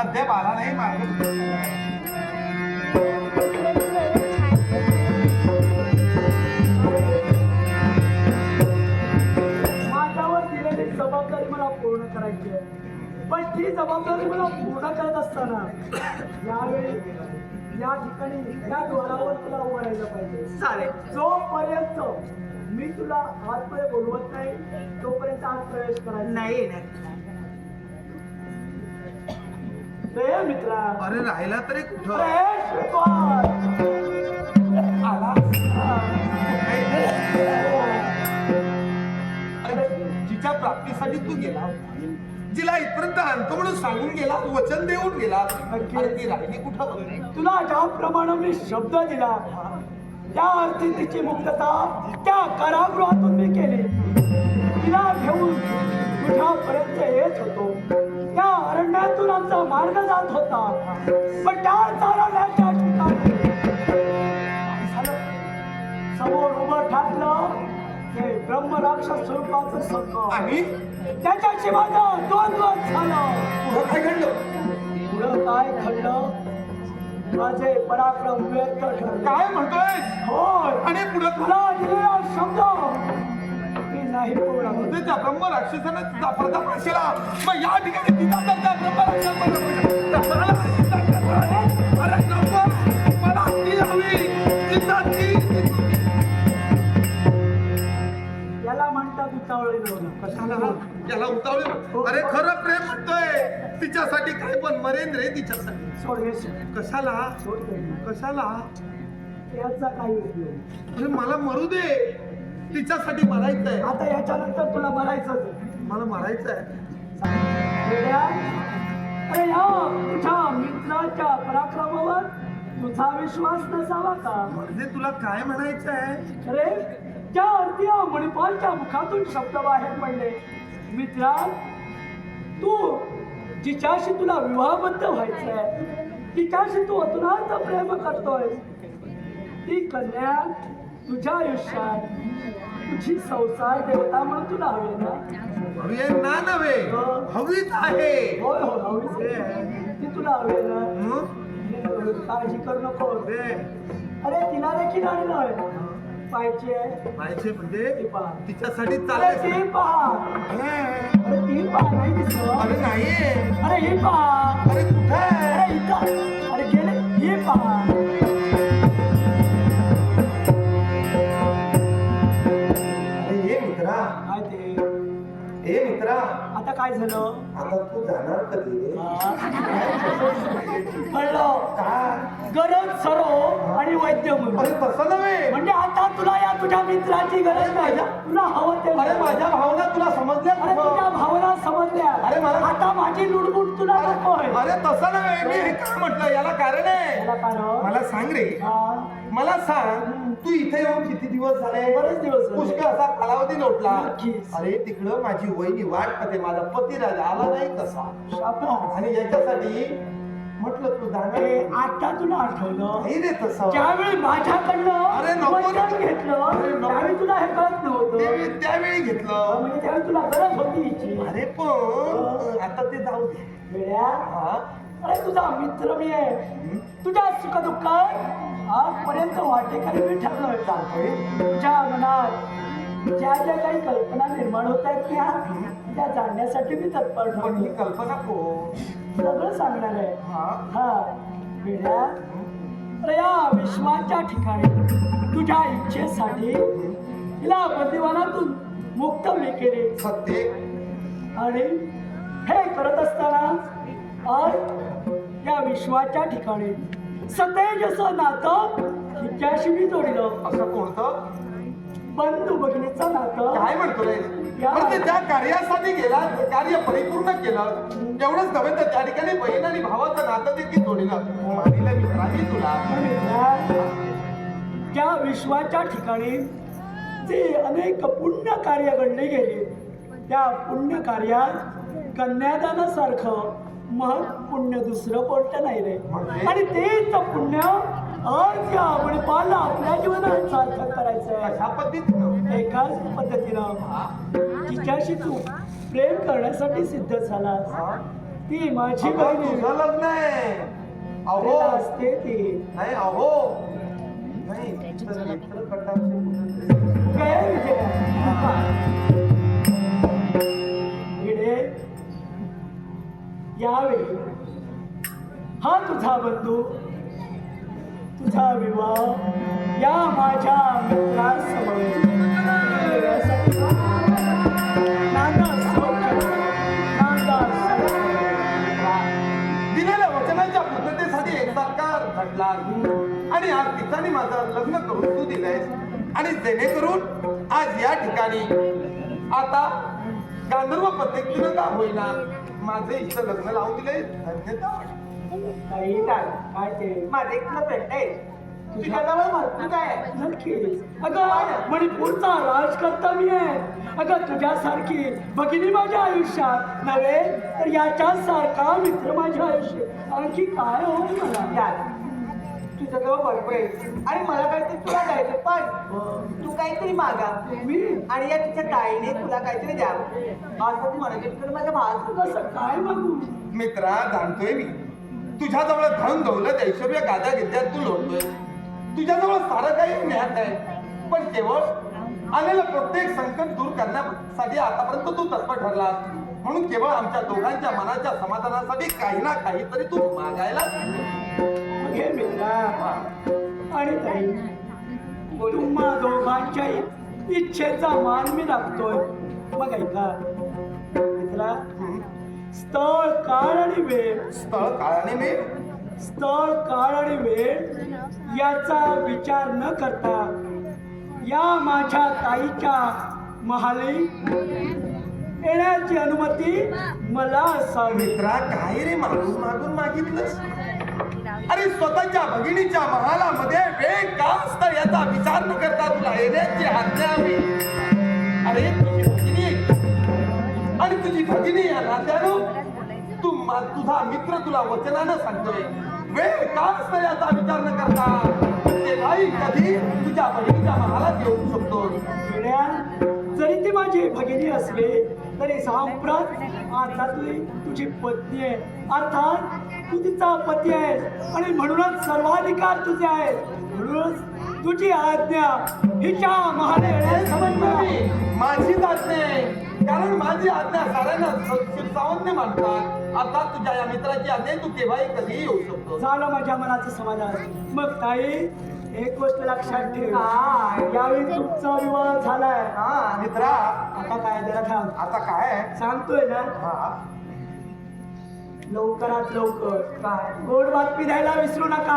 अद्याप आला नाही मार्ग माझ्यावर दिलेली जबाबदारी मला पूर्ण करायची आहे. पण ती जबाबदारी मला पूर्ण करत असताना यावेळी या ठिकाणी या डोळ्यावर तुला उभं राहिलं पाहिजे. चालेल. जोपर्यंत मी तुला आतमध्ये बोलवत नाही तोपर्यंत आत प्रवेश करायचा नाही येणार मित्रा? अरे राहिला तरी कुठं. आला? अरे जिच्या प्राप्तीसाठी तू गेला जिला इथपर्यंत आणतो म्हणून सांगून गेला वचन देऊन गेला. अरे ती राहिली कुठं तुला ज्याप्रमाणे मी शब्द दिला त्या अर्थी तिची मुक्तता त्या कारागृहातून मी केली. तिला घेऊन तुझ्यापर्यंत येत होतो. त्या अरण्यातून आमचा मार्ग जात होता. पण त्या चालवण्याच्या ठिकाणी? समोर उभं ठाकलं हे ब्रह्मराक्षस स्वरूपाचं संकट आणि? त्याच्याशी माझं द्वंद्व झालं. पुढं काय घडलं? पुढं काय घडलं? माझे पराक्रम व्यर्थ ठरले. काय म्हणतोय होय. आणि पुढं तुला दिलेला शब्द नाही. म्हणजे त्या ब्रह्म राक्षसानं तिचा प्रताप केला मग या ठिकाणी तर त्या ब्रह्म अरे मला ती हवी. तिचा ती. याला म्हणतात उतावळे कशाला? याला उतावळे अरे खरं प्रेम म्हणतोय तिच्यासाठी काय पण मरेन रे तिच्यासाठी. सोड हे. कशाला. कशाला? याचा काही उपयोग. अरे मला मरू दे. तिच्यासाठी मरायचंय. आता याच्यानंतर तुला मरायचंच आहे. मला मरायचंय. वेड्या, अरे या तुझ्या मित्राच्या पराक्रमावर तुझा विश्वास नसावा का? म्हणजे तुला काय म्हणायचंय? अरे त्या अर्थी मणिपालच्या मुखातून शब्द बाहेर पडले. मित्रा तू जिच्याशी तुला विवाहबद्ध व्हायचंय तिच्याशी तू अतुरात प्रेम करतोय ती कन्या तुझ्या आयुष्यात तुझी संसार देवता म्हणून तुला हवी ना? हवी आहे ना नव्हे हवीच आहे. होय हो हवीच. ती तुला हवी ना? काळजी करू नको. दे. अरे तिला देखील आणलं पाहिजे पाहिजे म्हणजे? ती पहा. तिच्यासाठी चालायचं. ती पहा. अरे ती पहा नाही दिसत. अरे नाही अरे ही पहा. काय झालं? आता तू जाणार कधी रे? कळलं का गरज सरो आणि वैद्य म्हणून. अरे तसं नव्हे. म्हणजे आता तुला या तुझ्या मित्राची गरज नाही. तुला हवं ते अरे माझ्या भावना तुला समजल्या अरे कुठं? तुझ्या भावना समजल्या. अरे मला- आता माझी लुडबुड तुला अरे तसं नव्हे मी हे काय म्हटलं याला कारण आहे. त्याला कारण? मला सांग रे. हा, मला सांग तू इथे येऊन किती दिवस झाले? बरेच दिवस झाले. पुष्कळ असा कालावधी लोटला नक्कीच. अरे तिकडं माझी वहिनी वाट पाहते माझा पती राजा आला नाही तसा. शाबास. आणि याच्यासाठी म्हटलं तू जाणार आता तुला आठवलं. नाही रे तसं. ज्यावेळी माझ्याकडनं अरे नको रे. वचन घेतलं अरे नको. त्यावेळी तुला हे कळत नव्हतं. त्यावेळी त्यावेळी घेतलं. म्हणजे त्यावेळी तुला गरज होती हिची. अरे पण आता ते जाऊ दे. हा? अरे तुझा मित्र मी आहे. तुझ्या सुख दुःखात आजपर्यंत वाटेकरी मी ठरलोय चालतोय तुझ्या मनात ज्या ज्या काही कल्पना निर्माण होत आहेत त्या त्या जाणण्यासाठी मी तत्पर पण ठरलो ही कल्पना कोण? सगळं सांगणार आहे. हा. हा. वेड्या अरे या विश्वाच्या ठिकाणी तुझ्या इच्छेसाठी तिला मुक्त मी केले. सत्य. आणि हे करत असताना आज या विश्वाच्या ठिकाणी सतेजचं नातं तिच्याशी मी जोडलं. असं कोणतं? बंधू भगिनीचं नातं. काय म्हणतो रे पण ते ज्या कार्यासाठी गेला कार्य परिपूर्ण केलं तेवढंच नव्हे तर त्या ठिकाणी बहीण आणि भावाचं नातं देखील जोडलं. मानिलं मित्रांनी तुला. त्या विश्वाच्या ठिकाणी जे अनेक पुण्य कार्य घडले गेले त्या पुण्य कार्यात कन्यादानासारखं महत् पुण्य दुसरं कोणतं नाही रे. म्हणजे? आणि तेच पुण्य आज या आपल्या जीवनात सार्थक करायचं आहे अशा पद्धतीनं? एकाच पद्धतीनं. तिच्याशी तू प्रेम करण्यासाठी सिद्ध झालास. ती माझी अगं, बहीण. तुझं लग्न आहे. अहो. असते ती. नाही अहो. नाही तर काय विजया? भिडे यावेळी हा. तुझा बंधू तुझा विवाह या माझ्या मित्रासमोर घडला आणि आज तिच्याने माझं लग्न करून तू दिलंयस. आणि जेणेकरून आज या ठिकाणी आता गांधर्व पद्धतीनं का होईना. माझे इष्ट लग्न लावून दिले माझे आहे तुझ्याजवळ भरपूर आहे नक्कीच अगं मणिपूरचा राजकर्ता मी आहे. अगं तुझ्यासारखी भगिनी माझ्या आयुष्यात नव्हे तर याच्यासारखा मित्र माझ्या आयुष्यात. आणखी काय हो मला? तुझ्याजवळ भरपूर आहे आणि मला काहीतरी तुला द्यायचं पण तू काहीतरी मागा. मी? आणि या तिच्या ताईने तुला काहीतरी द्यावं. असं तू म्हणत पण माझ्या भावाचं कसं? काय मागू? मित्रा जाणतोय मी. तुझ्याजवळ धन दौलत ऐश्वर्य गाजा घेतल्यात तू लोटतोय तुझ्याजवळ सारं काही ज्ञात आहे पण केवळ आलेलं प्रत्येक संकट दूर करण्यासाठी आतापर्यंत तू तत्पर ठरलास. म्हणून केवळ आमच्या दोघांच्या मनाच्या समाधानासाठी काही ना काहीतरी तू मागायला घे मित्रा आणि ताई तुम्हा दोघांच्या इच्छेचा मान मी राखतोय मग ऐका मित्रा स्थळ काळ आणि वेळ. स्थळ काळाने मी स्थळ काळ आणि वेळ याचा विचार न करता या माझ्या ताईच्या महाली येण्याची अनुमती मला असावी. मित्रा काय रे मागून मागून मागितलंस? अरे स्वतःच्या भगिनीच्या महालामध्ये वेळ का असतं याचा विचार न करता तुला येण्याची आज्ञा हवी. अरे तुझी भगिनी. आणि तुझी भगिनी या नात्यानं तू तुझा मित्र तुला वचनानं सांगतोय. वेळ का असतं याचा विचार न करता? ते नाही कधी तुझ्या भगिनीच्या महालात येऊ शकतो जरी ती माझी भगिनी असली तरी सांप्रत आता तुझी तुझी पत्नी आहे. अर्थात तू तिचा पती आहे आणि म्हणूनच सर्वाधिकार तुझे आहे म्हणूनच तुझी आज्ञा हिच्या महाले मला. माझीच आज्ञा आहे कारण माझी आज्ञा साऱ्यांना सावन्य मानतात. आता तुझ्या या मित्राची आज्ञा आहे, तू केव्हाही कधीही येऊ शकतो. झालं माझ्या मनाचं समाधान. मग ताई एक गोष्ट लक्षात ठेव. काय? यावेळी तुमचा विवाह झालाय. हा मित्रा. आता काय जरा थांब. आता काय? सांगतोय ना? हा. लवकरात लवकर. गोड बातमी द्यायला विसरू नका.